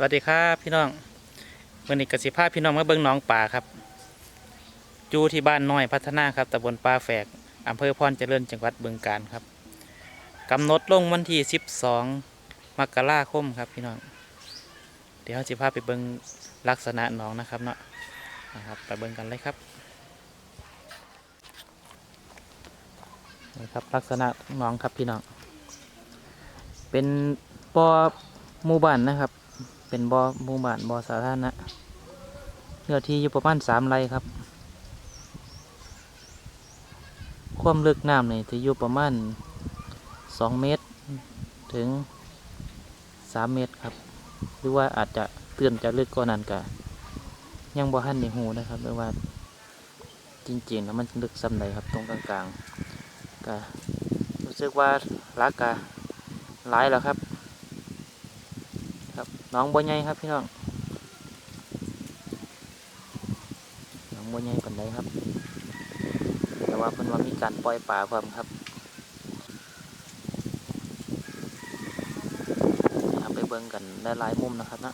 สวัสดีครับพี่น้องวันนี้กสิภาพพี่น้องมาเบิ้งน้องป่าครับอยู่ที่บ้านน้อยพัฒนาครับตำบลป่าแฝกอำเภอพรเจริญจังหวัดบึงกาฬครับกำหนดลงวันที่ 12 มกราคมครับพี่น้อง เดี๋ยวสิภาพไปเบิ้งลักษณะหนองนะครับเนาะนะครับไปเบิ้งกันเลยครับนี่ครับลักษณะหนองครับพี่น้องเป็นบ่อหมู่บ้านนะครับ เป็นบ่อหมู่บ้านบ่อสาธารณะเนื้อที่อยู่ประมาณสามไร่ครับ ความลึกน้ำนี่จะอยู่ประมาณสองเมตร ถึงสามเมตรครับ หรือว่าอาจจะเตือนจะลึกกว่านั้นกะยังบ่ทันในหูนะครับหรือว่าจริงๆแล้วมันลึกซ้ำใดครับตรงกลางๆก็รู้สึกว่ารักกะหลายแล้วครับครับ น้องบัวใหญ่ครับพี่น้องน้องบัวใหญ่ปันใดครับ แต่ว่าเพิ่นว่ามีการปล่อยป่าพร้อมครับนะครับไปเบิ่งกันได้หลายมุมนะครับนะ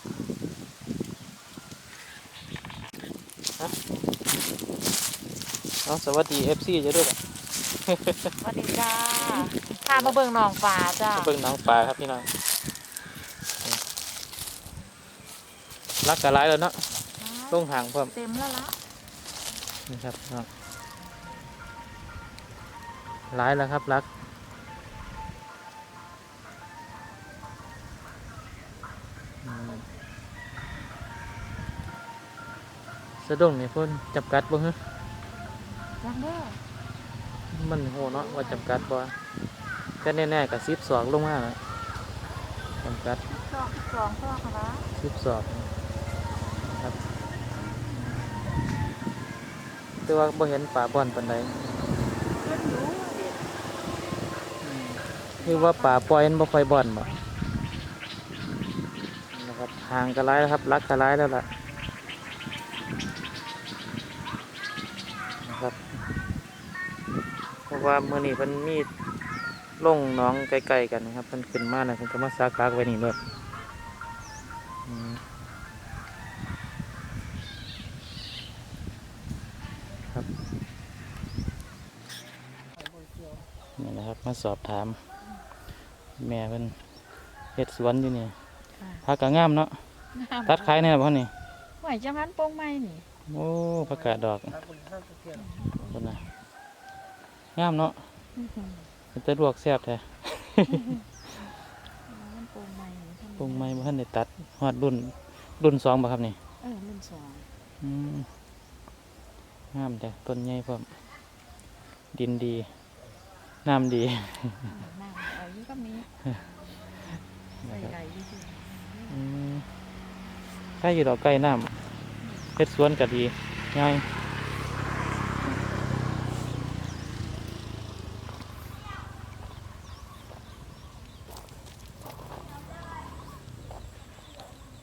ฮะเอาสวัสดี FC จะด้วยล่ะสวัสดีจ้าพามาเบิ่งหนองฟ้าจ้ามาเบิ่งน้องป่าครับพี่น้อง รักกันหลายแล้วเนาะลงห่างพร้อมเต็มแล้วละนี่ครับเนาะหลายแล้วครับรักอืมสะดุ้งนี่เพ่นจับกัดบ่ฮะยังเด้อมันโหเนาะว่าจับกัดบ่ก็แน่ๆกับซิบสองลงมาแล้วจำกัดสองสองพ่อค่ะละซิบสอง ครับ แต่ว่าบ่เห็นป่าบอนปานใดเล่นอยู่คือว่าป่าปล่อยมันบ่ค่อยบ่อนบ่นะครับห่างกันร้ายแล้วครับรักกันร้ายแล้วล่ะนะครับเพราะว่ามื้อนี้เพิ่นมีลงหน้องใกล้ๆกันนะครับเพิ่นขึ้นมาน่ะเพิ่นก็มาซักลักไว้นี่เลย ครับมาสอบถาม แม่เพิ่นเฮ็ดสวนอยู่นี่ผักก็งามเนาะตัดขายแน่บ่นี่ไหวจังหันโป้งไม้นี่โอ้ผักกาดดอกคนน่ะงามเนาะเป็นแต่ลวกแซ่บแท้มันโป้งไม้นี่ปรุงไม้บ่ทันได้ตัดฮอดรุ่นรุ่นสองบ่ครับนี่เออรุ่นสองอืมงามจ้ะต้นใหญ่พร้อมดินดี น้ำดีน้ำเอาอยู่ก็มีใส่ไก่อยู่ที่อืมใช่อยู่ดอกไก่น้ำเฮ็ดสวนก็ดีง่าย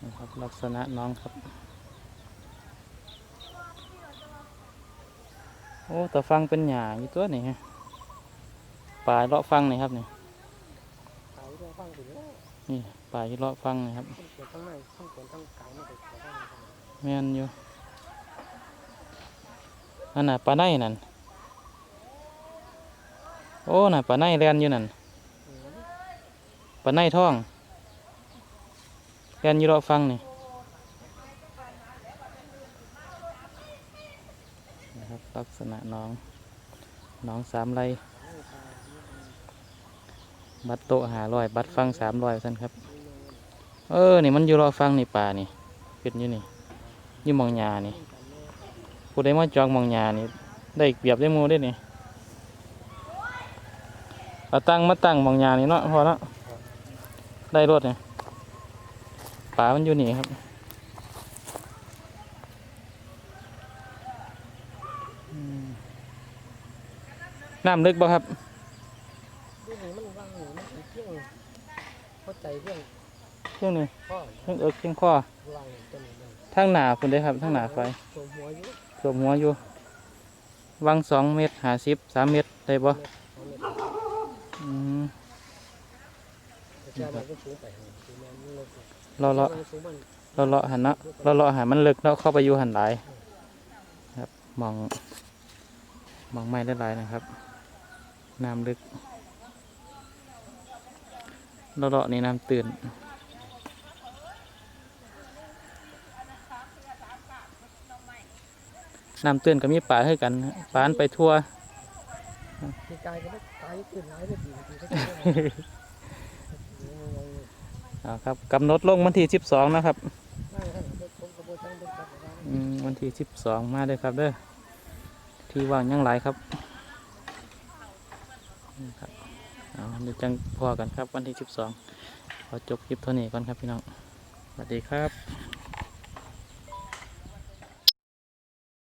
นะครับลักษณะน้องครับ โอ้แต่ฟังเป็นหยาอยู่ตัวนี่ฮะ ปลายเลาะฟังนี่ครับนี่ขายตัวฟังถึงแล้วนี่ปลายเลาะฟังนี่ครับต้องเกิดทั้งในต้องเกิดทั้งกายไม่ได้เกิดทั้งในแม่นอยู่นั่นน่ะปลาไนนั่นโอ้น่ะปลาไนแลนอยู่นั่นปลาไนท่องแลนอยู่รอฟังนี่นะครับลักษณะน้องน้องสามไร บัตรโตะหาร้อยบัตรฟังสามร้อยท่านครับ เออนี่มันอยู่รอฟังนี่ป่านี่เป็นอยู่นี่อยู่มองยานี่ผู้ใดมาจองมองยานี่ได้เปรียบได้มูได้นี่เอาตั้งมาตั้งมองยานี่เนาะพอแล้วได้รถเนี่ยป่ามันอยู่นี่ครับน้ำลึกบ่ครับ ดูนี่มันว่างอยู่มันเป็นเที่ยง เข้าใจเรื่องเรื่องนี้พ่อเรื่องเอิกเชียงข้อว่างต้นนี้ทางหนาคุณได้ครับทางหนาไฟตัวหัวอยู่สวมหัวอยู่วังสองเมตรหาสิบสามเมตรได้บ่อืมแต่เจ้ามันก็สูงไปคือมันลดเลาะเลาะสูงมันเลาะเลาะหันเนาะเลาะเลาะหันมันลึกเนาะเข้าไปอยู่หันหลายครับมองมองไม่ได้หลายนะครับน้ำลึก เลาะเลาะนี่น้ำตื่นน้ำตื้นก็มีป่าให้กันนะป่าอันไปทั่วที่กายก็ไม่ตายขึ้นหลายเลยดีดีก็จะเอาครับกำหนดลงวันที่สิบสองนะครับนั่งให้ผมกระโบชังเป็นตัดว่าอืมวันที่สิบสองมาเลยครับเด้อที่ว่างยังหลายครับ ครับเอาเดี๋ยวจังพอกันครับวันที่สิบสองขอจบคลิปเท่านี้ก่อนครับพี่น้องสวัสดีครับ